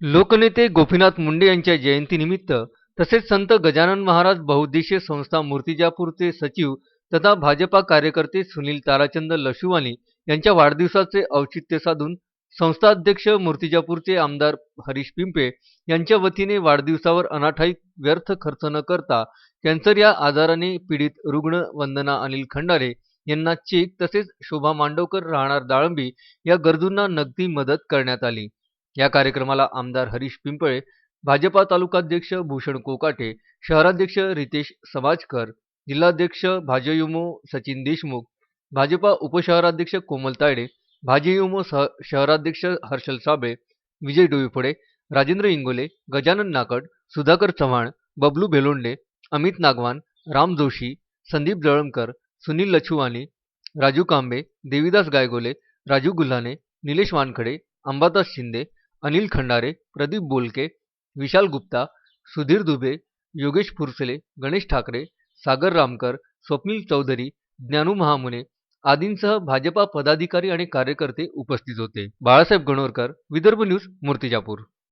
लोकनेते गोपीनाथ मुंडे यांच्या जयंतीनिमित्त तसेच संत गजानन महाराज बहुउद्देशीय संस्था मूर्तिजापूरचे सचिव तथा भाजपा कार्यकर्ते सुनील ताराचंद लशुवानी यांच्या वाढदिवसाचे औचित्य साधून संस्थाध्यक्ष मूर्तिजापूरचे आमदार हरीश पिंपे यांच्या वतीने वाढदिवसावर अनाठाई व्यर्थ खर्च न करता कॅन्सर या आजाराने पीडित रुग्ण वंदना अनिल खंडारे यांना चेक तसेच शोभा मांडवकर राहणार दाळंबी या गरजूंना नगदी मदत करण्यात आली. या कार्यक्रमाला आमदार हरीश पिंपळे भाजपा तालुकाध्यक्ष भूषण कोकाटे शहराध्यक्ष रितेश समाजकर जिल्हाध्यक्ष भाजयुमो सचिन देशमुख भाजपा उपशहराध्यक्ष कोमल तायडे भाजयुमो सह शहराध्यक्ष हर्षल साबळे विजय डोईफोडे राजेंद्र इंगोले गजानन नाकड सुधाकर चव्हाण बबलू बेलोंडे अमित नागवान राम जोशी संदीप जळमकर सुनील लछुवानी राजू कांबे देवीदास गायगोले राजू गुल्हाने निलेश वानखडे अंबादास शिंदे अनिल खंडारे प्रदीप बोलके विशाल गुप्ता सुधीर दुबे योगेश फुरसले गणेश ठाकरे सागर रामकर स्वप्नील चौधरी ज्ञानू महामुने आदींसह भाजपा पदाधिकारी आणि कार्यकर्ते उपस्थित होते. बाळासाहेब गणोरकर विदर्भ न्यूज मूर्तिजापूर.